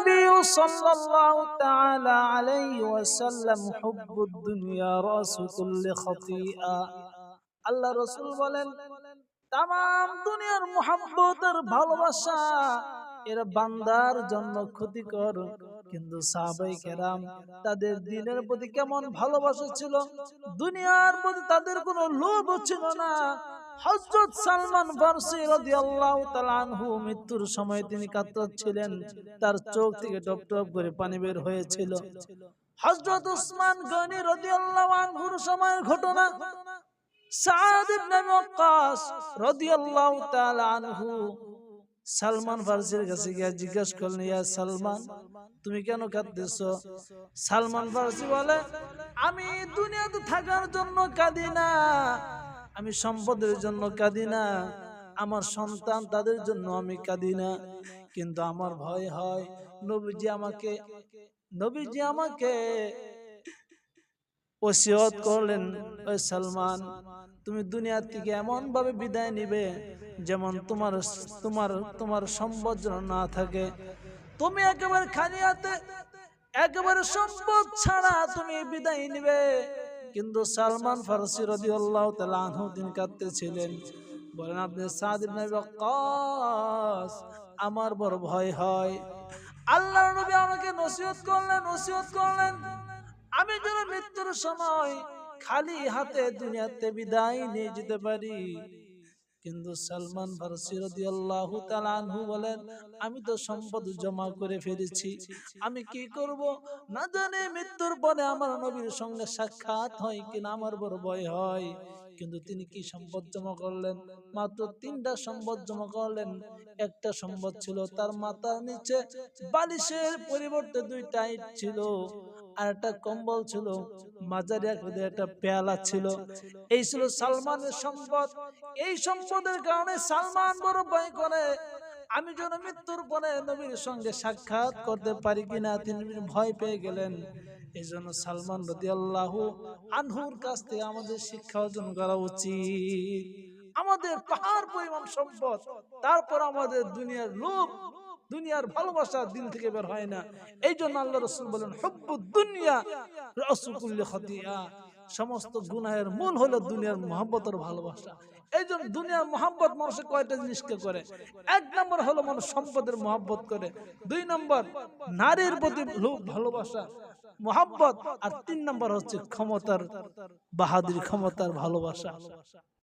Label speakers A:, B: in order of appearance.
A: النبي صلى الله تعالى عليه وسلم حب الدنيا رأس كل خطيئة আল্লাহ রসুল বলেন তাম দুনিয়ার মোহাম্মতের ভালোবাসা এরা বান্দার জন্য ক্ষতিকর কিন্তু সাহাবাই কেরাম তাদের দিনের প্রতি কেমন ভালোবাসা ছিল দুনিয়ার প্রতি তাদের কোনো লোভ ছিল না হযরত সালমান ফারসি রাদিয়াল্লাহু তাআলা আনহু মৃত্যুর সময় তিনি কাতরাচ্ছিলেন। তার চোখ থেকে টপ টপ করে পানি বের হয়েছিল। হযরত উসমান গনি রাদিয়াল্লাহু আনহুর সময়ের ঘটনা। সাদ ইবনে ওয়াক্কাস রাদিয়াল্লাহু তাআলা আনহু সালমান ফারসির কাছে গিয়ে জিজ্ঞাসা করলেন, ইয়া সালমান, তুমি কেন কাঁদতেছো? সালমান ফারসি বলে, আমি দুনিয়াতে থাকার জন্য কাঁদি না। আমি সম্পদের জন্য কাঁদি না। আমার সন্তান তাদের জন্য আমি কাঁদি না। কিন্তু আমার ভয় হয়, নবীজি আমাকে নবীজি আমাকে ওসিয়ত করলেন, ওই সালমান, তুমি দুনিয়ার থেকে এমন ভাবে বিদায় নিবে যেমন তোমার তোমার তোমার সম্পদ যেন না থাকে। তুমি একেবারে খালি হাতে একেবারে সম্পদ ছাড়া তুমি বিদায় নিবে। কিন্তু সালমান ফারসি রদি আল্লাহ আনহু কাঁদতে কাঁদতেছিলেন। বলেন, আপনি সাদিন আমার বড় ভয় হয়। আল্লাহ নবী আমাকে নসিহত করলেন নসিহত করলেন। আমি যেন মৃত্যুর সময় খালি হাতে দুনিয়াতে বিদায় নিয়ে যেতে পারি। কিন্তু সালমান ফারসি রাদিয়াল্লাহু তাআলা আনহু বলেন, আমি তো সম্পদ জমা করে ফেলেছি। আমি কি করব? না জানি মৃত্যুর পরে আমার নবীর সঙ্গে সাক্ষাৎ হয় কিনা, আমার বড় ভয় হয়। কিন্তু তিনি কি সম্পদ জমা করলেন? মাত্র তিনটা সম্পদ জমা করলেন। একটা সম্পদ ছিল তার মাথার নিচে বালিশের পরিবর্তে দুইটা ইট ছিল। আর একটা কম্বল ছিল। মাঝারি আকৃতির একটা পেয়ালা ছিল। এই ছিল সালমানের সম্পদ। এই সম্পদের কারণে সালমান বড় ভয় করে। আমি যেন মৃত্যুর পরে নবীর সঙ্গে সাক্ষাৎ করতে পারি কিনা তিনি ভয় পেয়ে গেলেন। এই জন্য সালমান আনহুর কাছ থেকে আমাদের শিক্ষা অর্জন করা উচিত। আমাদের পাহাড় পরিমাণ সম্পদ, তারপর আমাদের দুনিয়ার লোভ, দুনিয়ার ভালোবাসা দিল থেকে বের হয় না। এই জন্য আল্লাহ রসুল বলেন হব্বু দুনিয়া রসুকুল্লি খতিয়া। সমস্ত গুনায়ের মূল হলো দুনিয়ার মহাব্বতের ভালোবাসা। এই জন্য দুনিয়ার মহাব্বত মানুষের কয়টা জিনিসকে করে? এক নম্বর হলো মানুষ সম্পদের মহাব্বত করে। দুই নম্বর নারীর প্রতি ভালোবাসা। মহাব্বত। আর তিন নম্বর হচ্ছে ক্ষমতার বাহাদুর ক্ষমতার ভালোবাসা।